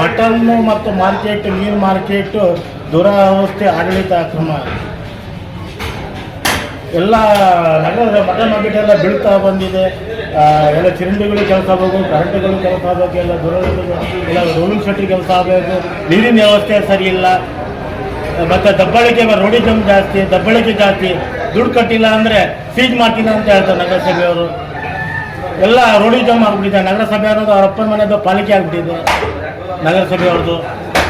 Mutton ಮತ್ತು market ಮೀನು market, ದುರಾವಸ್ಥೆ, ಆಡಳಿತ ಕ್ರಮ. ಎಲ್ಲ ನಗರದ ಮಟನ್ ಮಾರ್ಕೆಟ್ ಎಲ್ಲ ಬೀಳ್ತಾ ಬಂದಿದೆ. ಎಲ್ಲ ಚಿರಂಡಿಗಳು ಕೆಲಸ ಆಗಬೇಕು ಕರೆಂಟ್ಗಳು ಕೆಲಸ ಆಗಬೇಕು, ಎಲ್ಲ ದುರವಸ್ಥೆ ಎಲ್ಲ ರೋಲಿಂಗ್ ಶೆಟ್ರಿ ಕೆಲಸ ಆಗಬೇಕು. ನೀರಿನ ವ್ಯವಸ್ಥೆ ಸರಿ ಇಲ್ಲ. ಮತ್ತು ದಬ್ಬಳಿಕೆ ರೋಡಿಸಮ್ ಜಾಸ್ತಿ, ದಬ್ಬಳಿಕೆ ಜಾಸ್ತಿ. ದುಡ್ಡು ಕಟ್ಟಿಲ್ಲ ಅಂದರೆ ಸೀಜ್ ಮಾಡ್ತೀನಿ ಅಂತ ಹೇಳ್ತಾರೆ ನಗರಸಭೆಯವರು. ಎಲ್ಲ ರೋಡಿಸಮ್ ಆಗ್ಬಿಟ್ಟಿದೆ. ನಗರಸಭೆ ಅನ್ನೋದು ಅವ್ರ ಅಪ್ಪನ ಮನೆಯದು ಪಾಲಿಕೆ ಆಗ್ಬಿಟ್ಟಿದೆ. ನಗರಸಭೆಯವ್ರದ್ದು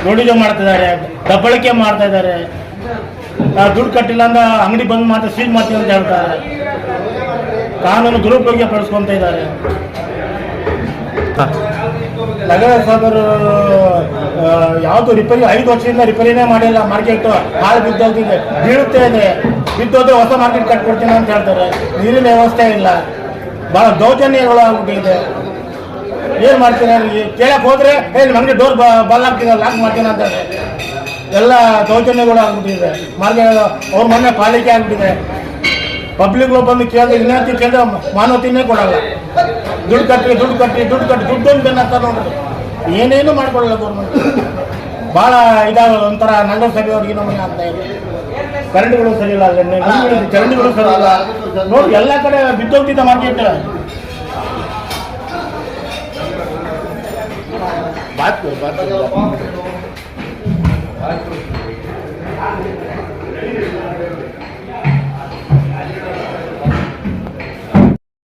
ರೋಡಿಗೆ ಮಾಡ್ತಿದ್ದಾರೆ, ದಬ್ಬಳಿಕೆ ಮಾಡ್ತಾ ಇದ್ದಾರೆ. ದುಡ್ಡು ಕಟ್ಟಿಲ್ಲ ಅಂದ್ರೆ ಅಂಗಡಿ ಬಂದ್ ಮಾಡ್ತಾ ಸೀಜ್ ಮಾಡ್ತೀವಿ ಅಂತ ಹೇಳ್ತಾರೆ. ಕಾನೂನು ದುರುಪಯೋಗ ಪಡಿಸ್ಕೊಂತ ಇದ್ದಾರೆ. ನಗರಸಭರು ಯಾವುದು ರಿಪೇರಿ ಐದು ವರ್ಷದಿಂದ ರಿಪೇರಿನೇ ಮಾಡಿಲ್ಲ ಮಾರ್ಕೆಟ್ ಹಾಳು ಬಿದ್ದೋಗಿದೆ, ಬೀಳುತ್ತೆ ಇದೆ. ಬಿದ್ದೋದ್ರೆ ಹೊಸ ಮಾರ್ಕೆಟ್ ಕಟ್ಕೊಡ್ತೀನಿ ಅಂತ ಹೇಳ್ತಾರೆ. ನೀರಿನ ವ್ಯವಸ್ಥೆ ಇಲ್ಲ. ಭಾಳ ದೌರ್ಜನ್ಯಗಳು ಆಗ್ಬಿಟ್ಟಿದೆ ಏನು ಮಾಡ್ತೀನಿ ನನಗೆ ಕೇಳಕ್ಕೆ ಹೋದ್ರೆ ಏನು ನಮಗೆ ಡೋರ್ ಬಲ್ ಹಾಕ್ತೀನಿ ಲಾಕ್ ಮಾಡ್ತೀನಿ ಅಂತ. ಎಲ್ಲ ದೌರ್ಜನ್ಯಗಳು ಆಗ್ಬಿಟ್ಟಿದೆ. ಮಾರ್ಗ ಅವ್ರ ಮೊನ್ನೆ ಪಾಲಿಕೆ ಆಗ್ಬಿಟ್ಟಿದೆ. ಪಬ್ಲಿಕ್ ಬಂದು ಕೇಳಿದ್ರೆ ವಿನಂತಿ ಕೇಳಿದ್ರೆ ಮಾನವತಿನೇ ಕೊಡಲ್ಲ. ದುಡ್ಡು ಕಟ್ಟಿ ದುಡ್ಡು ಕಟ್ಟಿ ದುಡ್ಡು ಕಟ್ಟಿ ದುಡ್ಡು ಅಂತ ಅಂತ ನೋಡ್ರಿ. ಏನೇನು ಮಾಡ್ಕೊಳ್ಳಲ್ಲ ಗೌರ್ಮೆಂಟ್ ಭಾಳ ಇದಾಗ ಒಂಥರ ನಗರಸಭೆಯವ್ರಿಗೆ ನಮಗೆ ಆಗ್ತಾ ಇದೆ. ಕರೆಂಟ್ಗಳು ಸರಿ ಇಲ್ಲ ಚರಂಡಿಗಳು ಸರಿ ಇಲ್ಲ. ನೋಡಿ ಎಲ್ಲ ಕಡೆ ಬಿದ್ದೋಗ್ತಿದ್ದ ಮಾರ್ಕೆಟ್ ಬಾತ್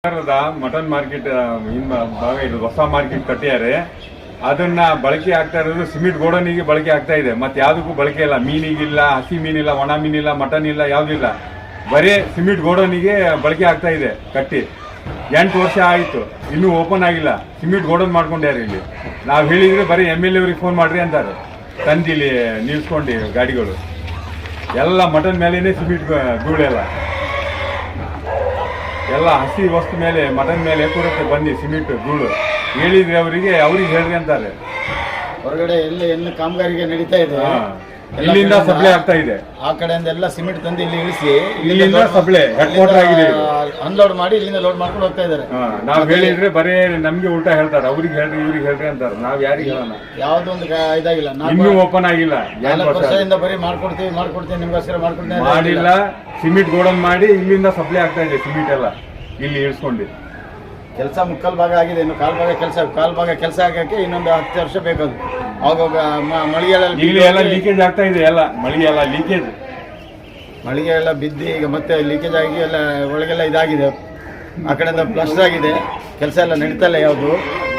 ಸರ್ಕಾರದ ಮಟನ್ ಮಾರ್ಕೆಟ್ ಭಾಗ ಇದು ಹೊಸ ಮಾರ್ಕೆಟ್ ಕಟ್ಟಿದ್ದಾರೆ. ಅದನ್ನ ಬಳಕೆ ಆಗ್ತಾ ಇರೋದು ಸಿಮೆಂಟ್ ಗೋಡನಿಗೆ ಬಳಕೆ ಆಗ್ತಾ ಇದೆ. ಮತ್ತೆ ಯಾವ್ದಕ್ಕೂ ಬಳಕೆ ಇಲ್ಲ. ಮೀನಿಗಿಲ್ಲ, ಹಸಿ ಮೀನಿಲ್ಲ, ಒಣ ಮೀನಿಲ್ಲ, ಮಟನ್ ಇಲ್ಲ, ಯಾವ್ದಿಲ್ಲ. ಬರೀ ಸಿಮೆಂಟ್ ಗೋಡನಿಗೆ ಬಳಕೆ ಆಗ್ತಾ ಇದೆ, ಕಟ್ಟಿ. ಎಂಟು ವರ್ಷ ಆಯಿತು. ಇನ್ನೂ ಓಪನ್ ಆಗಿಲ್ಲ. ಸಿಮೆಂಟ್ ಗೋಡನ್ ಮಾಡ್ಕೊಂಡ್ಯಾರ ಇಲ್ಲಿ? ನಾವು ಹೇಳಿದ್ರೆ ಬರೀ ಎಂ ಎಲ್ ಎವ್ರಿಗೆ ಫೋನ್ ಮಾಡ್ರಿ ಅಂತಾರೆ. ತಂದಿಲ್ಲಿ ನಿಲ್ಸ್ಕೊಂಡು ಗಾಡಿಗಳು. ಎಲ್ಲ ಮಟನ್ ಮೇಲೇ ಸಿಮೆಂಟ್ ಧೂಳೆಲ್ಲ ಎಲ್ಲ ಹಸಿ ವಸ್ತು ಮೇಲೆ ಮಟನ್ ಮೇಲೆ ಕೊಡುತ್ತೆ ಬನ್ನಿ ಸಿಮೆಂಟ್ ಧೂಳು ಹೇಳಿದ್ರೆ ಅವರಿಗೆ ಅವ್ರಿಗೆ ಹೇಳ್ರಿ ಅಂತಾರೆ. ಹೊರಗಡೆ ಎಲ್ಲಿ ಎಲ್ಲಿ ಕಾಮಗಾರಿಗೆ ನಡೀತಾ ಇದೆ. ಇಲ್ಲಿಂದ ಸಪ್ಲೈ ಆಗ್ತಾ ಇದೆ. ಆ ಕಡೆಯಿಂದ ಎಲ್ಲ ಸಿಮೆಂಟ್ ತಂದು ಇಲ್ಲಿ ಇಳಿಸಿ ಇಲ್ಲಿಂದ ಸಪ್ಲೈ ಹೆಡ್ ಕ್ವಾರ್ಟರ್ ಆಗಿದೆ ಇದು. ಅನ್ಲೋಡ್ ಮಾಡಿ ಇಲ್ಲಿಂದ ಲೋಡ್ ಮಾಡ್ಕೊಂಡು ಹೋಗ್ತಾ ಇದ್ದಾರೆ. ಹಾ, ನಾವ್ ಹೇಳಿದ್ರೆ ಬರೀ ನಮ್ಗೆ ಉಲ್ಟಾ ಹೇಳ್ತಾರೆ ಅವ್ರಿಗೆ ಹೇಳ್ರಿ ಇವ್ರಿಗೆ ಹೇಳ್ರಿ ಅಂತಾರೆ. ನಾವ್ ಯಾರಿಗೆ ಹೇಳೋಣ. ಯಾವ್ದು ಒಂದು ಕ- ಇದಾಗಿಲ್ಲ. ಇನ್ನೂ ನಾಲ್ಕು ಓಪನ್ ಆಗಿಲ್ಲ. ನಾಲ್ಕು ವರ್ಷ. ವರ್ಷದಿಂದ ಬರೀ ಮಾಡ್ಕೊಡ್ತೀವಿ ಮಾಡ್ಕೊಡ್ತೀವಿ ನಿಮ್ಗೋಸ್ಕರ ಮಾಡ್ಕೊಡ್ತೀವಿ ಅಂತ ಮಾಡಿಲ್ಲ. ಸಿಮೆಂಟ್ ಗೋಡನ್ ಮಾಡಿ ಇಲ್ಲಿಂದ ಸಪ್ಲೈ ಆಗ್ತಾ ಇದೆ ಸಿಮೆಂಟ್ ಎಲ್ಲ ಇಲ್ಲಿ ಇಳಿಸ್ಕೊಂಡು. ಕೆಲಸ ಮುಕ್ಕಲ್ ಭಾಗ ಆಗಿದೆ ಇನ್ನು ಕಾಲು ಭಾಗ ಕೆಲಸ ಕಾಲು ಭಾಗ ಕೆಲಸ ಆಗಕ್ಕೆ ಇನ್ನೊಂದು ಹತ್ತು ವರ್ಷ ಬೇಕದು ಅವಾಗ ಮಳಿಗೆಲ್ಲ ಎಲ್ಲ ಲೀಕೇಜ್ ಆಗ್ತಾ ಇದೆ ಎಲ್ಲ ಮಳಿಗೆ ಎಲ್ಲ ಲೀಕೇಜ್ ಮಳಿಗೆ ಎಲ್ಲ ಬಿದ್ದು ಈಗ ಮತ್ತೆ ಲೀಕೇಜ್ ಆಗಿ ಎಲ್ಲ ಒಳಗೆಲ್ಲ ಇದಾಗಿದೆ. ಆ ಕಡೆಯಿಂದ ಪ್ಲಸ್ ಆಗಿದೆ ಕೆಲಸ ಎಲ್ಲ ನಡೀತಾ ಇಲ್ಲ ಯಾವುದು.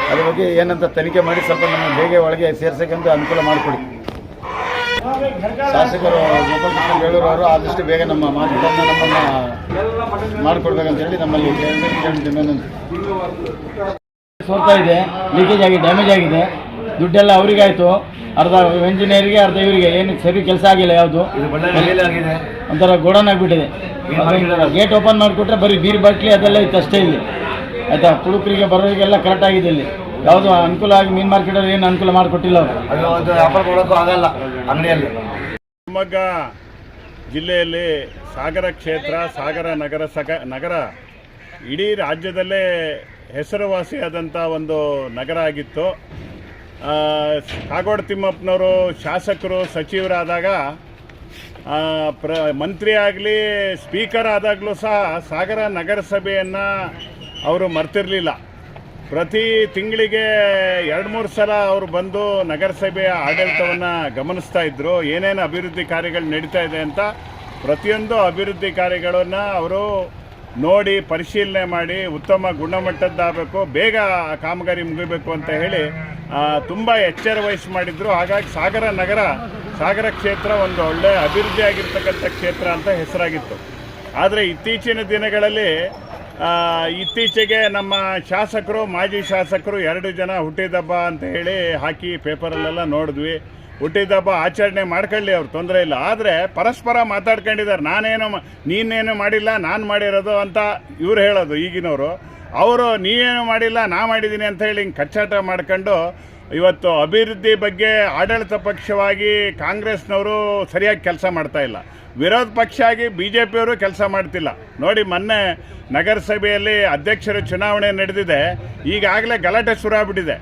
ಅದ್ರ ಬಗ್ಗೆ ಏನಂತ ತನಿಖೆ ಮಾಡಿ ಸ್ವಲ್ಪ ನಮ್ಮ ಬೇಗ ಒಳಗೆ ಸೇರ್ಸಕ್ಕಂತ ಅನುಕೂಲ ಮಾಡಿಕೊಡಿ. ಶಾಸಕರು ಗೋಪಾಲಕೃಷ್ಣ ಬೇಳೂರು ಅವರು ಆದಷ್ಟು ಬೇಗ ನಮ್ಮ ಮಾತುಗಳನ್ನು ನಮ್ಮನ್ನು ಮಾಡಿಕೊಡ್ಬೇಕಂತ ಹೇಳಿ ನಮ್ಮಲ್ಲಿ. ಸೋರ್ತಾ ಇದೆ ಲೀಕೇಜ್ ಆಗಿ ಡ್ಯಾಮೇಜ್ ಆಗಿದೆ. ದುಡ್ಡೆಲ್ಲ ಅವರಿಗಾಯ್ತು. ಅರ್ಧ ಇಂಜಿನಿಯರಿಗೆ ಅರ್ಧ ಇವರಿಗೆ. ಏನು ಸರಿ ಕೆಲಸ ಆಗಿಲ್ಲ ಯಾವುದು. ಒಂಥರ ಗೋಡನ್ ಆಗಿಬಿಟ್ಟಿದೆ. ಗೇಟ್ ಓಪನ್ ಮಾಡಿಕೊಟ್ರೆ ಬರೀ ಬೀರ್ ಬಾಟ್ಲಿ ಅದೆಲ್ಲ ಇತ್ತು ಅಷ್ಟೇ ಇಲ್ಲಿ. ಆಯ್ತಾ? ಕುಡುಕರಿಗೆ ಬರೋರಿಗೆಲ್ಲ ಕರೆಕ್ಟ್ ಆಗಿದೆ ಇಲ್ಲಿ. ಯಾವುದು ಅನುಕೂಲ ಆಗಿ ಮೀನ್ ಮಾರ್ಕೆಟಲ್ಲಿ ಏನು ಅನುಕೂಲ ಮಾಡಿಕೊಟ್ಟಿಲ್ಲ ಅವರು. ಆಗಲ್ಲ ಅಂಗಡಿಯಲ್ಲಿ. ಜಿಲ್ಲೆಯಲ್ಲಿ ಸಾಗರ ಕ್ಷೇತ್ರ, ಸಾಗರ ನಗರ ಸಗ, ನಗರ ಇಡೀ ರಾಜ್ಯದಲ್ಲೇ ಹೆಸರುವಾಸಿಯಾದಂಥ ಒಂದು ನಗರ ಆಗಿತ್ತು. ಕಾಗೋಡು ತಿಮ್ಮಪ್ಪನವರು ಶಾಸಕರು, ಸಚಿವರಾದಾಗ ಪ್ರ, ಮಂತ್ರಿ ಆಗಲಿ, ಸ್ಪೀಕರ್ ಆದಾಗಲೂ ಸಹ ಸಾಗರ ನಗರಸಭೆಯನ್ನು ಅವರು ಮರ್ತಿರಲಿಲ್ಲ. ಪ್ರತಿ ತಿಂಗಳಿಗೆ ಎರಡು ಮೂರು ಸಲ ಅವರು ಬಂದು ನಗರಸಭೆಯ ಆಡಳಿತವನ್ನು ಗಮನಿಸ್ತಾ ಇದ್ದರು ಏನೇನು ಅಭಿವೃದ್ಧಿ ಕಾರ್ಯಗಳು ನಡೀತಾ ಇದೆ ಅಂತ ಪ್ರತಿಯೊಂದು ಅಭಿವೃದ್ಧಿ ಕಾರ್ಯಗಳನ್ನು ಅವರು ನೋಡಿ ಪರಿಶೀಲನೆ ಮಾಡಿ ಉತ್ತಮ ಗುಣಮಟ್ಟದ್ದಾಗಬೇಕು, ಬೇಗ ಕಾಮಗಾರಿ ಮುಗಿಬೇಕು ಅಂತ ಹೇಳಿ ತುಂಬ ಎಚ್ಚರ ವಹಿಸಿ ಮಾಡಿದ್ರು. ಹಾಗಾಗಿ ಸಾಗರ ನಗರ, ಸಾಗರ ಕ್ಷೇತ್ರ ಒಂದು ಒಳ್ಳೆಯ ಅಭಿವೃದ್ಧಿ ಆಗಿರ್ತಕ್ಕಂಥ ಕ್ಷೇತ್ರ ಅಂತ ಹೆಸರಾಗಿತ್ತು. ಆದರೆ ಇತ್ತೀಚಿನ ದಿನಗಳಲ್ಲಿ ಇತ್ತೀಚೆಗೆ ನಮ್ಮ ಶಾಸಕರು, ಮಾಜಿ ಶಾಸಕರು ಎರಡು ಜನ ಹುಟ್ಟಿದಬ್ಬ ಅಂತ ಹೇಳಿ ಹಾಕಿ ಪೇಪರಲ್ಲೆಲ್ಲ ನೋಡಿದ್ವಿ. ಹುಟ್ಟಿದಬ್ಬ ಆಚರಣೆ ಮಾಡ್ಕೊಳ್ಳಿ, ಅವ್ರು ತೊಂದರೆ ಇಲ್ಲ. ಆದರೆ ಪರಸ್ಪರ ಮಾತಾಡ್ಕೊಂಡಿದ್ದಾರೆ. ನಾನೇನು ನೀನೇನು ಮಾಡಿಲ್ಲ, ನಾನು ಮಾಡಿರೋದು ಅಂತ ಇವ್ರು ಹೇಳೋದು ಈಗಿನವರು. ಅವರು ನೀನೇನು ಮಾಡಿಲ್ಲ, ನಾ ಮಾಡಿದ್ದೀನಿ ಅಂತ ಹೇಳಿ ಹಿಂಗೆ ಕಚ್ಚಾಟ ಮಾಡ್ಕೊಂಡು ಇವತ್ತು ಅಭಿವೃದ್ಧಿ ಬಗ್ಗೆ ಆಡಳಿತ ಪಕ್ಷವಾಗಿ ಕಾಂಗ್ರೆಸ್ನವರು ಸರಿಯಾಗಿ ಕೆಲಸ ಮಾಡ್ತಾ ಇಲ್ಲ. ವಿರೋಧ ಪಕ್ಷ ಆಗಿ ಬಿ ಜೆ ಪಿಯವರು ಕೆಲಸ ಮಾಡ್ತಿಲ್ಲ. ನೋಡಿ ಮೊನ್ನೆ ನಗರಸಭೆಯಲ್ಲಿ ಅಧ್ಯಕ್ಷರ ಚುನಾವಣೆ ನಡೆದಿದೆ. ಈಗಾಗಲೇ ಗಲಾಟೆ ಶುರು ಆಗ್ಬಿಟ್ಟಿದೆ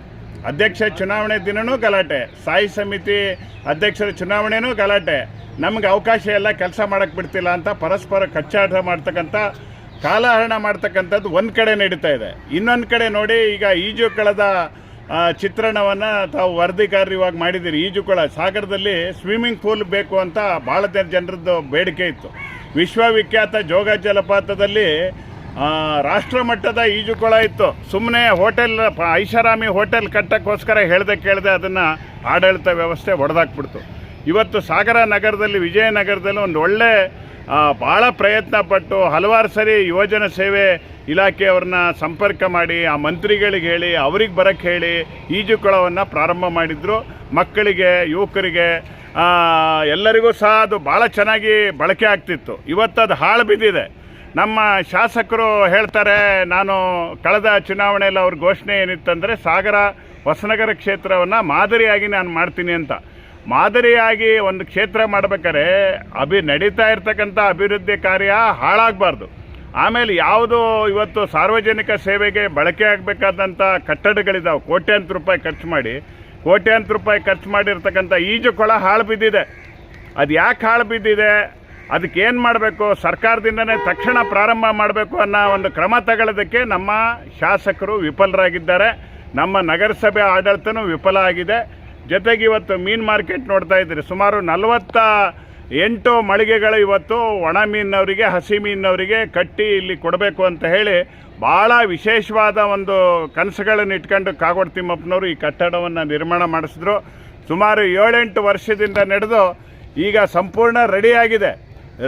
ಅಧ್ಯಕ್ಷ ಚುನಾವಣೆ ದಿನನೂ ಗಲಾಟೆ. ಸ್ಥಾಯಿ ಸಮಿತಿ ಅಧ್ಯಕ್ಷರ ಚುನಾವಣೆನೂ ಗಲಾಟೆ. ನಮ್ಗೆ ಅವಕಾಶ ಎಲ್ಲ ಕೆಲಸ ಮಾಡೋಕ್ಕೆ ಬಿಡ್ತಿಲ್ಲ ಅಂತ ಪರಸ್ಪರ ಕಚ್ಚಾಟ ಮಾಡ್ತಕ್ಕಂಥ ಕಾಲಹರಣ ಮಾಡ್ತಕ್ಕಂಥದ್ದು ಒಂದು ಕಡೆ ನಡೀತಾ ಇದೆ. ಇನ್ನೊಂದು ಕಡೆ ನೋಡಿ ಈಗ ಈಜು ಆ, ಚಿತ್ರಣವನ್ನು ತಾವು ವರದಿಗಾರರಿವಾಗಿ ಮಾಡಿದ್ದೀರಿ. ಈಜುಕೊಳ ಸಾಗರದಲ್ಲಿ ಸ್ವಿಮ್ಮಿಂಗ್ ಪೂಲ್ ಬೇಕು ಅಂತ ಭಾಳ ಜನರದ್ದು ಬೇಡಿಕೆ ಇತ್ತು. ವಿಶ್ವವಿಖ್ಯಾತ ಜೋಗ ಜಲಪಾತದಲ್ಲಿ ರಾಷ್ಟ್ರ ಮಟ್ಟದ ಈಜುಕೊಳ ಇತ್ತು. ಸುಮ್ಮನೆ ಹೋಟೆಲ್, ಐಷಾರಾಮಿ ಹೋಟೆಲ್ ಕಟ್ಟಕ್ಕೋಸ್ಕರ ಹೇಳ್ದೆ ಕೇಳದೆ ಅದನ್ನು ಆಡಳಿತ ವ್ಯವಸ್ಥೆ ಹೊಡೆದಾಕ್ಬಿಡ್ತು ಇವತ್ತು ಸಾಗರ ನಗರದಲ್ಲಿ, ವಿಜಯನಗರದಲ್ಲಿ ಒಂದು ಒಳ್ಳೆ ಭಾಳ ಪ್ರಯತ್ನ ಪಟ್ಟು ಹಲವಾರು ಸರಿ ಯುವಜನ ಸೇವೆ ಇಲಾಖೆಯವ್ರನ್ನ ಸಂಪರ್ಕ ಮಾಡಿ, ಆ ಮಂತ್ರಿಗಳಿಗೆ ಹೇಳಿ, ಅವ್ರಿಗೆ ಬರೋಕ್ಕೆ ಹೇಳಿ ಈಜುಕೊಳವನ್ನು ಪ್ರಾರಂಭ ಮಾಡಿದ್ರು. ಮಕ್ಕಳಿಗೆ, ಯುವಕರಿಗೆ ಎಲ್ಲರಿಗೂ ಸಹ ಅದು ಭಾಳ ಚೆನ್ನಾಗಿ ಬಳಕೆ ಆಗ್ತಿತ್ತು. ಇವತ್ತು ಅದು ಹಾಳು ಬಿದ್ದಿದೆ. ನಮ್ಮ ಶಾಸಕರು ಹೇಳ್ತಾರೆ, ನಾನು ಕಳೆದ ಚುನಾವಣೆಯಲ್ಲಿ ಅವ್ರ ಘೋಷಣೆ ಏನಿತ್ತಂದರೆ, ಸಾಗರ, ಹೊಸನಗರ ಕ್ಷೇತ್ರವನ್ನು ಮಾದರಿಯಾಗಿ ನಾನು ಮಾಡ್ತೀನಿ ಅಂತ. ಮಾದರಿಯಾಗಿ ಒಂದು ಕ್ಷೇತ್ರ ಮಾಡ್ಬೇಕಾದ್ರೆ ಅಭಿ ನಡೀತಾ ಇರ್ತಕ್ಕಂಥ ಅಭಿವೃದ್ಧಿ ಕಾರ್ಯ ಹಾಳಾಗಬಾರ್ದು. ಆಮೇಲೆ ಯಾವುದು ಇವತ್ತು ಸಾರ್ವಜನಿಕ ಸೇವೆಗೆ ಬಳಕೆ ಆಗಬೇಕಾದಂಥ ಕಟ್ಟಡಗಳಿದ್ದಾವೆ ಕೋಟ್ಯಾಂತರ ರೂಪಾಯಿ ಖರ್ಚು ಮಾಡಿ, ಕೋಟ್ಯಾಂತರ ರೂಪಾಯಿ ಖರ್ಚು ಮಾಡಿರ್ತಕ್ಕಂಥ ಈಜು ಕೊಳ ಹಾಳು ಬಿದ್ದಿದೆ. ಅದು ಯಾಕೆ ಹಾಳು ಬಿದ್ದಿದೆ? ಅದಕ್ಕೆ ಏನು ಮಾಡಬೇಕು? ಸರ್ಕಾರದಿಂದನೇ ತಕ್ಷಣ ಪ್ರಾರಂಭ ಮಾಡಬೇಕು ಅನ್ನೋ ಒಂದು ಕ್ರಮ ತಗೊಳ್ಳೋದಕ್ಕೆ ನಮ್ಮ ಶಾಸಕರು ವಿಫಲರಾಗಿದ್ದಾರೆ. ನಮ್ಮ ನಗರಸಭೆ ಆಡಳಿತನೂ ವಿಫಲ ಆಗಿದೆ. ಜೊತೆಗೆ ಇವತ್ತು ಮೀನು ಮಾರ್ಕೆಟ್ ನೋಡ್ತಾ ಇದ್ದೀರಿ. ಸುಮಾರು ನಲವತ್ತ ಎಂಟು ಮಳಿಗೆಗಳು ಇವತ್ತು ಒಣ ಮೀನವರಿಗೆ, ಹಸಿ ಮೀನವರಿಗೆ ಕಟ್ಟಿ ಇಲ್ಲಿ ಕೊಡಬೇಕು ಅಂತ ಹೇಳಿ ಭಾಳ ವಿಶೇಷವಾದ ಒಂದು ಕನಸುಗಳನ್ನು ಇಟ್ಕೊಂಡು ಕಾಗೋಡು ತಿಮ್ಮಪ್ಪನವರು ಈ ಕಟ್ಟಡವನ್ನು ನಿರ್ಮಾಣ ಮಾಡಿಸಿದ್ರು. ಸುಮಾರು ಏಳೆಂಟು ವರ್ಷದಿಂದ ನಡೆದು ಈಗ ಸಂಪೂರ್ಣ ರೆಡಿಯಾಗಿದೆ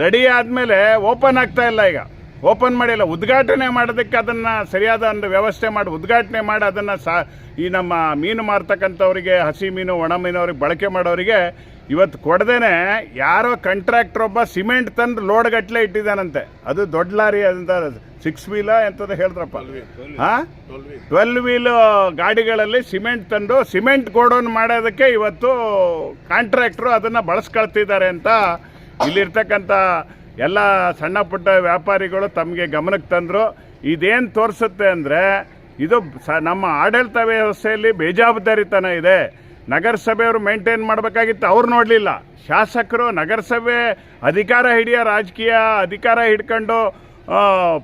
ರೆಡಿ ಆದಮೇಲೆ ಓಪನ್ ಆಗ್ತಾ ಇಲ್ಲ ಈಗ. ಓಪನ್ ಮಾಡಿಲ್ಲ ಉದ್ಘಾಟನೆ ಮಾಡೋದಕ್ಕೆ ಅದನ್ನು ಸರಿಯಾದ ಒಂದು ವ್ಯವಸ್ಥೆ ಮಾಡಿ ಉದ್ಘಾಟನೆ ಮಾಡಿ ಅದನ್ನು ಸಾ ಈ ನಮ್ಮ ಮೀನು ಮಾರ್ತಕ್ಕಂಥವ್ರಿಗೆ ಹಸಿ ಮೀನು ಒಣ ಮೀನವ್ರಿಗೆ ಬಳಕೆ ಮಾಡೋರಿಗೆ ಇವತ್ತು ಕೊಡದೇನೆ ಯಾರೋ ಕಾಂಟ್ರಾಕ್ಟರ್ ಒಬ್ಬ ಸಿಮೆಂಟ್ ತಂದು ಲೋಡ್ ಗಟ್ಟಲೆ ಇಟ್ಟಿದ್ದಾನಂತೆ. ಅದು ದೊಡ್ಡ ಲಾರಿ ಅಂತ ಸಿಕ್ಸ್ ವೀಲ ಎಂಥದ್ದು ಹೇಳಿದ್ರಪ್ಪ. ಹಾಂ? ಟ್ವೆಲ್ ವೀಲ್ ಗಾಡಿಗಳಲ್ಲಿ ಸಿಮೆಂಟ್ ತಂದು ಸಿಮೆಂಟ್ ಗೋಡೌನ್ ಮಾಡೋದಕ್ಕೆ ಇವತ್ತು ಕಾಂಟ್ರಾಕ್ಟ್ರು ಅದನ್ನು ಬಳಸ್ಕೊಳ್ತಿದ್ದಾರೆ ಅಂತ ಇಲ್ಲಿರ್ತಕ್ಕಂಥ ಎಲ್ಲ ಸಣ್ಣ ಪುಟ್ಟ ವ್ಯಾಪಾರಿಗಳು ತಮಗೆ ಗಮನಕ್ಕೆ ತಂದರು. ಇದೇನು ತೋರಿಸುತ್ತೆ ಅಂದರೆ, ಇದು ಸ ನಮ್ಮ ಆಡಳಿತ ವ್ಯವಸ್ಥೆಯಲ್ಲಿ ಬೇಜವಾಬ್ದಾರಿತನ ಇದೆ. ನಗರಸಭೆಯವರು ಮೇಂಟೈನ್ ಮಾಡಬೇಕಾಗಿತ್ತು, ಅವ್ರು ನೋಡಲಿಲ್ಲ. ಶಾಸಕರು, ನಗರಸಭೆ ಅಧಿಕಾರ ಹಿಡಿಯೋ ರಾಜಕೀಯ ಅಧಿಕಾರ ಹಿಡ್ಕೊಂಡು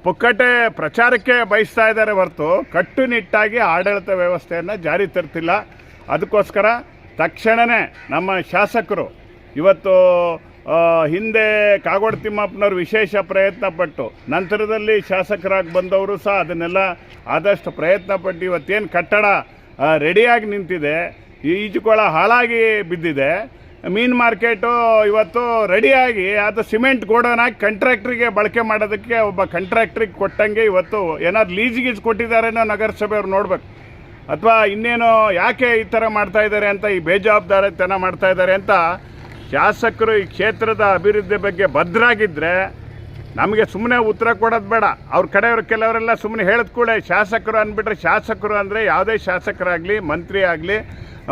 ಪುಕ್ಕಟೆ ಪ್ರಚಾರಕ್ಕೆ ಬಯಸ್ತಾ ಇದ್ದಾರೆ ಹೊರತು ಕಟ್ಟುನಿಟ್ಟಾಗಿ ಆಡಳಿತ ವ್ಯವಸ್ಥೆಯನ್ನು ಜಾರಿ ತರ್ತಿಲ್ಲ. ಅದಕ್ಕೋಸ್ಕರ ತಕ್ಷಣವೇ ನಮ್ಮ ಶಾಸಕರು ಇವತ್ತು ಹಿಂದೆ ಕಾಗೋಡು ತಿಮ್ಮಪ್ಪನವರು ವಿಶೇಷ ಪ್ರಯತ್ನ ಪಟ್ಟು ನಂತರದಲ್ಲಿ ಶಾಸಕರಾಗಿ ಬಂದವರು ಸಹ ಅದನ್ನೆಲ್ಲ ಆದಷ್ಟು ಪ್ರಯತ್ನ ಪಟ್ಟು ಇವತ್ತೇನು ಕಟ್ಟಡ ರೆಡಿಯಾಗಿ ನಿಂತಿದೆ. ಈಜುಕೊಳ ಹಾಳಾಗಿ ಬಿದ್ದಿದೆ. ಮೀನ್ ಮಾರ್ಕೆಟು ಇವತ್ತು ರೆಡಿಯಾಗಿ, ಅದು ಸಿಮೆಂಟ್ ಗೋಡೌನ್ ಹಾಕಿ ಕಂಟ್ರಾಕ್ಟ್ರಿಗೆ ಬಳಕೆ ಮಾಡೋದಕ್ಕೆ ಒಬ್ಬ ಕಂಟ್ರಾಕ್ಟ್ರಿಗೆ ಕೊಟ್ಟಂಗೆ ಇವತ್ತು ಏನಾದ್ರು ಲೀಸ್ ಗೀಸ್ ಕೊಟ್ಟಿದ್ದಾರೇನೋ ನಗರಸಭೆಯವ್ರು ನೋಡ್ಬೇಕು. ಅಥವಾ ಇನ್ನೇನು ಯಾಕೆ ಈ ಥರ ಮಾಡ್ತಾ ಇದ್ದಾರೆ ಅಂತ, ಈ ಬೇಜವಾಬ್ದಾರಿತನ ಮಾಡ್ತಾ ಇದ್ದಾರೆ ಅಂತ ಶಾಸಕರು ಈ ಕ್ಷೇತ್ರದ ಅಭಿವೃದ್ಧಿ ಬಗ್ಗೆ ಭದ್ರಾಗಿದ್ದರೆ ನಮಗೆ ಸುಮ್ಮನೆ ಉತ್ತರ ಕೊಡೋದು ಬೇಡ. ಅವ್ರ ಕಡೆಯವ್ರ ಕೆಲವರೆಲ್ಲ ಸುಮ್ಮನೆ ಹೇಳಿದ ಕೂಡ ಶಾಸಕರು ಅಂದ್ಬಿಟ್ರೆ ಶಾಸಕರು ಅಂದರೆ ಯಾವುದೇ ಶಾಸಕರಾಗಲಿ, ಮಂತ್ರಿ ಆಗಲಿ,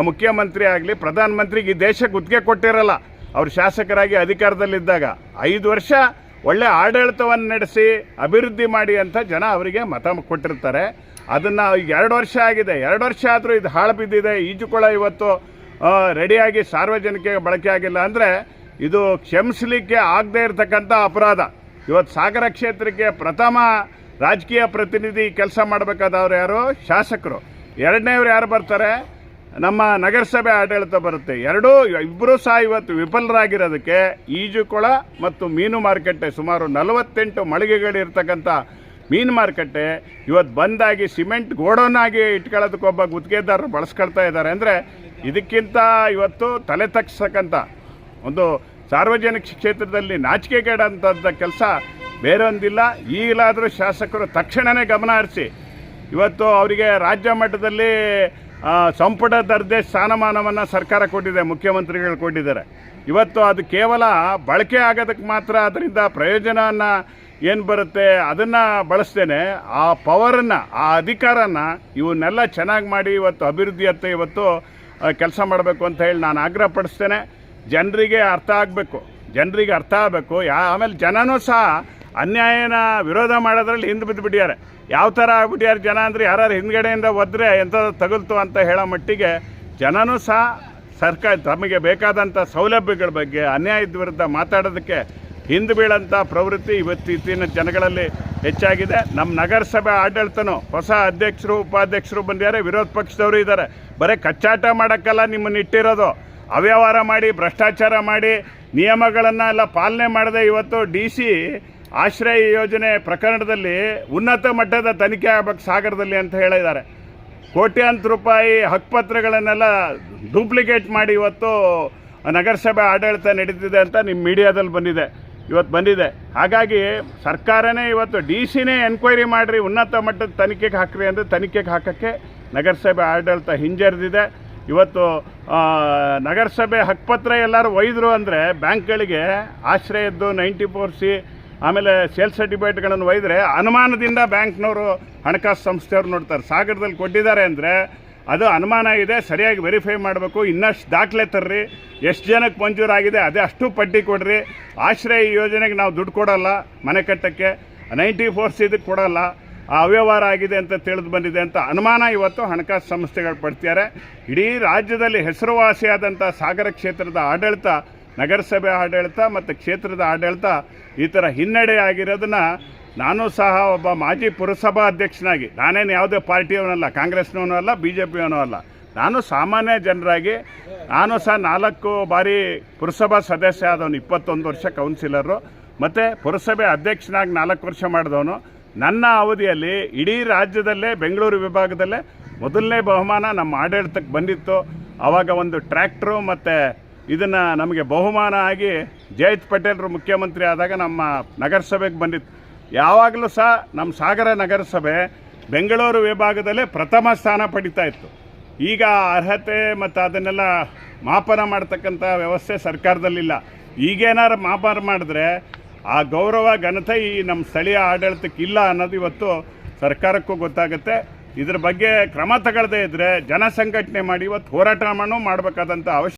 ಮುಖ್ಯಮಂತ್ರಿ ಆಗಲಿ, ಪ್ರಧಾನಮಂತ್ರಿಗೆ ಈ ದೇಶಕ್ಕೆ ಗುತ್ತಿಗೆ ಕೊಟ್ಟಿರಲ್ಲ. ಅವ್ರು ಶಾಸಕರಾಗಿ ಅಧಿಕಾರದಲ್ಲಿದ್ದಾಗ ಐದು ವರ್ಷ ಒಳ್ಳೆ ಆಡಳಿತವನ್ನು ನಡೆಸಿ ಅಭಿವೃದ್ಧಿ ಮಾಡಿ ಅಂತ ಜನ ಅವರಿಗೆ ಮತ ಕೊಟ್ಟಿರ್ತಾರೆ. ಅದನ್ನು ಈಗ ಎರಡು ವರ್ಷ ಆಗಿದೆ. ಎರಡು ವರ್ಷ ಆದರೂ ಇದು ಹಾಳು ಬಿದ್ದಿದೆ. ಈಜುಕೊಳ ಇವತ್ತು ರೆಡಿಯಾಗಿ ಸಾರ್ವಜನಿಕ ಬಳಕೆ ಆಗಿಲ್ಲ ಅಂದರೆ ಇದು ಕ್ಷಮಿಸಲಿಕ್ಕೆ ಆಗದೇ ಇರತಕ್ಕಂಥ ಅಪರಾಧ. ಇವತ್ತು ಸಾಗರ ಕ್ಷೇತ್ರಕ್ಕೆ ಪ್ರಥಮ ರಾಜಕೀಯ ಪ್ರತಿನಿಧಿ ಕೆಲಸ ಮಾಡಬೇಕಾದವ್ರು ಯಾರು? ಶಾಸಕರು. ಎರಡನೇವ್ರು ಯಾರು ಬರ್ತಾರೆ? ನಮ್ಮ ನಗರಸಭೆ ಆಡಳಿತ ಬರುತ್ತೆ. ಎರಡೂ ಇಬ್ಬರೂ ಸಹ ಇವತ್ತು ವಿಫಲರಾಗಿರೋದಕ್ಕೆ ಈಜುಕೊಳ ಮತ್ತು ಮೀನು ಮಾರುಕಟ್ಟೆ ಸುಮಾರು ನಲವತ್ತೆಂಟು ಮಳಿಗೆಗಳಿರ್ತಕ್ಕಂಥ ಮೀನು ಮಾರುಕಟ್ಟೆ ಇವತ್ತು ಬಂದಾಗಿ ಸಿಮೆಂಟ್ ಗೋಡೋನಾಗಿ ಆಗಿ ಇಟ್ಕೊಳ್ಳೋದಕ್ಕೆ ಒಬ್ಬ ಗುತ್ತಿಗೆದಾರರು ಬಳಸ್ಕೊಳ್ತಾ ಇದ್ದಾರೆ. ಅಂದರೆ ಇದಕ್ಕಿಂತ ಇವತ್ತು ತಲೆ ತಗ್ಸಕ್ಕಂಥ ಒಂದು ಸಾರ್ವಜನಿಕ ಕ್ಷೇತ್ರದಲ್ಲಿ ನಾಚಿಕೆಗೇಡಂಥದ್ದ ಕೆಲಸ ಬೇರೊಂದಿಲ್ಲ. ಈಗಲಾದರೂ ಶಾಸಕರು ತಕ್ಷಣವೇ ಗಮನ ಹರಿಸಿ ಇವತ್ತು ಅವರಿಗೆ ರಾಜ್ಯ ಮಟ್ಟದಲ್ಲಿ ಸಂಪುಟ ದರ್ಜೆ ಸ್ಥಾನಮಾನವನ್ನು ಸರ್ಕಾರ ಕೊಟ್ಟಿದೆ, ಮುಖ್ಯಮಂತ್ರಿಗಳು ಕೊಟ್ಟಿದ್ದಾರೆ. ಇವತ್ತು ಅದು ಕೇವಲ ಬಳಕೆ ಆಗೋದಕ್ಕೆ ಮಾತ್ರ ಅದರಿಂದ ಪ್ರಯೋಜನವನ್ನು ಏನು ಬರುತ್ತೆ, ಅದನ್ನು ಬಳಸ್ತೇನೆ. ಆ ಪವರನ್ನು, ಆ ಅಧಿಕಾರನ ಇವನ್ನೆಲ್ಲ ಚೆನ್ನಾಗಿ ಮಾಡಿ ಇವತ್ತು ಅಭಿವೃದ್ಧಿ ಅಭಿವೃದ್ಧಿಯತ್ತ ಇವತ್ತು ಕೆಲಸ ಮಾಡಬೇಕು ಅಂತ ಹೇಳಿ ನಾನು ಆಗ್ರಹ ಪಡಿಸ್ತೇನೆ. ಜನರಿಗೆ ಅರ್ಥ ಆಗಬೇಕು. ಜನರಿಗೆ ಅರ್ಥ ಆಗಬೇಕು. ಯಾ, ಆಮೇಲೆ ಜನನೂ ಸಹ ಅನ್ಯಾಯನ ವಿರೋಧ ಮಾಡೋದ್ರಲ್ಲಿ ಹಿಂದೆ ಬಿದ್ದು ಬಿಟ್ಟಿದ್ದಾರೆ ಯಾವ ಥರ ಆಗ್ಬಿಟ್ಟಿದ್ದಾರೆ ಜನ ಅಂದರೆ ಯಾರು ಹಿಂದ್ಗಡೆಯಿಂದ ಒದ್ರೆ ಎಂಥದ್ದು ತಗುಲ್ತು ಅಂತ ಹೇಳೋ ಮಟ್ಟಿಗೆ ಜನನೂ ಸಹ ಸರ್ಕಾರ ತಮಗೆ ಬೇಕಾದಂಥ ಸೌಲಭ್ಯಗಳ ಬಗ್ಗೆ, ಅನ್ಯಾಯದ ವಿರುದ್ಧ ಮಾತಾಡೋದಕ್ಕೆ ಹಿಂದೆ ಬೀಳಂಥ ಪ್ರವೃತ್ತಿ ಇವತ್ತು ಜನಗಳಲ್ಲಿ ಹೆಚ್ಚಾಗಿದೆ. ನಮ್ಮ ನಗರಸಭೆ ಆಡಳಿತನೂ ಹೊಸ ಅಧ್ಯಕ್ಷರು, ಉಪಾಧ್ಯಕ್ಷರು ಬಂದಿದ್ದಾರೆ. ವಿರೋಧ ಪಕ್ಷದವರು ಇದ್ದಾರೆ. ಬರೀ ಕಚ್ಚಾಟ ಮಾಡೋಕ್ಕಲ್ಲ ನಿಮ್ಮನ್ನು ಇಟ್ಟಿರೋದು. ಅವ್ಯವಹಾರ ಮಾಡಿ, ಭ್ರಷ್ಟಾಚಾರ ಮಾಡಿ, ನಿಯಮಗಳನ್ನು ಎಲ್ಲ ಪಾಲನೆ ಮಾಡದೆ ಇವತ್ತು ಡಿ ಸಿ ಆಶ್ರಯ ಯೋಜನೆ ಪ್ರಕರಣದಲ್ಲಿ ಉನ್ನತ ಮಟ್ಟದ ತನಿಖೆ ಆಗಬೇಕು ಸಾಗರದಲ್ಲಿ ಅಂತ ಹೇಳಿದ್ದಾರೆ. ಕೋಟ್ಯಾಂತರ ರೂಪಾಯಿ ಹಕ್ಕುಪತ್ರಗಳನ್ನೆಲ್ಲ ಡೂಪ್ಲಿಕೇಟ್ ಮಾಡಿ ಇವತ್ತು ನಗರಸಭೆ ಆಡಳಿತ ನಡೀತಿದೆ ಅಂತ ನಿಮ್ಮ ಮೀಡಿಯಾದಲ್ಲಿ ಬಂದಿದೆ. ಇವತ್ತು ಬಂದಿದೆ. ಹಾಗಾಗಿ ಸರ್ಕಾರನೇ ಇವತ್ತು ಡಿ ಸಿನೇ ಎನ್ಕ್ವೈರಿ ಮಾಡಿರಿ, ಉನ್ನತ ಮಟ್ಟದ ತನಿಖೆಗೆ ಹಾಕ್ರಿ ಅಂದರೆ ತನಿಖೆಗೆ ಹಾಕೋಕ್ಕೆ ನಗರಸಭೆ ಆಡಳಿತ ಹಿಂಜರಿದಿದೆ. ಇವತ್ತು ನಗರಸಭೆ ಹಕ್ಕುಪತ್ರ ಎಲ್ಲರೂ ಒಯ್ದರು ಅಂದರೆ ಬ್ಯಾಂಕ್ಗಳಿಗೆ ಆಶ್ರಯದ್ದು ನೈಂಟಿ ಫೋರ್ ಸಿ, ಆಮೇಲೆ ಸೇಲ್ ಸರ್ಟಿಫಿಕೇಟ್ಗಳನ್ನು ಒಯ್ದರೆ ಅನುಮಾನದಿಂದ ಬ್ಯಾಂಕ್ನವರು ಹಣಕಾಸು ಸಂಸ್ಥೆಯವ್ರು ನೋಡ್ತಾರೆ. ಸಾಗರದಲ್ಲಿ ಕೊಟ್ಟಿದ್ದಾರೆ ಅಂದರೆ ಅದು ಅನುಮಾನ ಇದೆ ಸರಿಯಾಗಿ ವೆರಿಫೈ ಮಾಡಬೇಕು. ಇನ್ನಷ್ಟು ದಾಖಲೆ ತರ್ರಿ. ಎಷ್ಟು ಜನಕ್ಕೆ ಮಂಜೂರಾಗಿದೆ ಅದೇ ಅಷ್ಟು ಪಟ್ಟಿ ಕೊಡ್ರಿ. ಆಶ್ರಯ ಯೋಜನೆಗೆ ನಾವು ದುಡ್ಡು ಕೊಡೋಲ್ಲ ಮನೆ ಕಟ್ಟಕ್ಕೆ. ನೈಂಟಿ ಫೋರ್ಸ್ ಇದಕ್ಕೆ ಕೊಡೋಲ್ಲ. ಆ ಅವ್ಯವಹಾರ ಆಗಿದೆ ಅಂತ ತಿಳಿದು ಬಂದಿದೆ ಅಂತ ಅನುಮಾನ ಇವತ್ತು ಹಣಕಾಸು ಸಂಸ್ಥೆಗಳು ಪಡ್ತಿದ್ದಾರೆ. ಇಡೀ ರಾಜ್ಯದಲ್ಲಿ ಹೆಸರುವಾಸಿಯಾದಂಥ ಸಾಗರ ಕ್ಷೇತ್ರದ ಆಡಳಿತ, ನಗರಸಭೆ ಆಡಳಿತ ಮತ್ತು ಕ್ಷೇತ್ರದ ಆಡಳಿತ ಈ ಥರ ಹಿನ್ನಡೆ ಆಗಿರೋದನ್ನ ನಾನು ಸಹ ಒಬ್ಬ ಮಾಜಿ ಪುರಸಭಾ ಅಧ್ಯಕ್ಷನಾಗಿ, ನಾನೇನು ಯಾವುದೇ ಪಾರ್ಟಿಯವನಲ್ಲ, ಕಾಂಗ್ರೆಸ್ನವನು ಅಲ್ಲ ಬಿ ಜೆ ಪಿಯವನೂ ಅಲ್ಲ. ನಾನು ಸಾಮಾನ್ಯ ಜನರಾಗಿ, ನಾನು ಸಹ ನಾಲ್ಕು ಬಾರಿ ಪುರಸಭಾ ಸದಸ್ಯ ಆದವನು, ಇಪ್ಪತ್ತೊಂದು ವರ್ಷ ಕೌನ್ಸಿಲರು, ಮತ್ತು ಪುರಸಭೆ ಅಧ್ಯಕ್ಷನಾಗಿ ನಾಲ್ಕು ವರ್ಷ ಮಾಡಿದವನು. ನನ್ನ ಅವಧಿಯಲ್ಲಿ ಇಡೀ ರಾಜ್ಯದಲ್ಲೇ, ಬೆಂಗಳೂರು ವಿಭಾಗದಲ್ಲೇ ಮೊದಲನೇ ಬಹುಮಾನ ನಮ್ಮ ಆಡಳಿತಕ್ಕೆ ಬಂದಿತ್ತು. ಆವಾಗ ಒಂದು ಟ್ರ್ಯಾಕ್ಟ್ರು ಮತ್ತು ಇದನ್ನು ನಮಗೆ ಬಹುಮಾನ ಆಗಿ ಜಯಂತ್ ಪಟೇಲ್ರು ಮುಖ್ಯಮಂತ್ರಿ ಆದಾಗ ನಮ್ಮ ನಗರಸಭೆಗೆ ಬಂದಿತ್ತು. ಯಾವಾಗಲೂ ಸಹ ನಮ್ಮ ಸಾಗರ ನಗರಸಭೆ ಬೆಂಗಳೂರು ವಿಭಾಗದಲ್ಲೇ ಪ್ರಥಮ ಸ್ಥಾನ ಪಡಿತಾ ಇತ್ತು. ಈಗ ಅರ್ಹತೆ ಮತ್ತು ಅದನ್ನೆಲ್ಲ ಮಾಪನ ಮಾಡ್ತಕ್ಕಂಥ ವ್ಯವಸ್ಥೆ ಸರ್ಕಾರದಲ್ಲಿಲ್ಲ. ಈಗೇನಾರು ಮಾಪನ ಮಾಡಿದ್ರೆ ಆ ಗೌರವ, ಘನತೆ ಈ ನಮ್ಮ ಸ್ಥಳೀಯ ಆಡಳಿತಕ್ಕೆ ಇಲ್ಲ ಅನ್ನೋದು ಇವತ್ತು ಸರ್ಕಾರಕ್ಕೂ ಗೊತ್ತಾಗುತ್ತೆ. ಇದ್ರ ಬಗ್ಗೆ ಕ್ರಮ ತಗೊಳ್ಳದೇ ಇದ್ದರೆ ಜನಸಂಘಟನೆ ಮಾಡಿ ಇವತ್ತು ಹೋರಾಟ ಮಾಡಬೇಕಾದಂಥ ಅವಶ್ಯ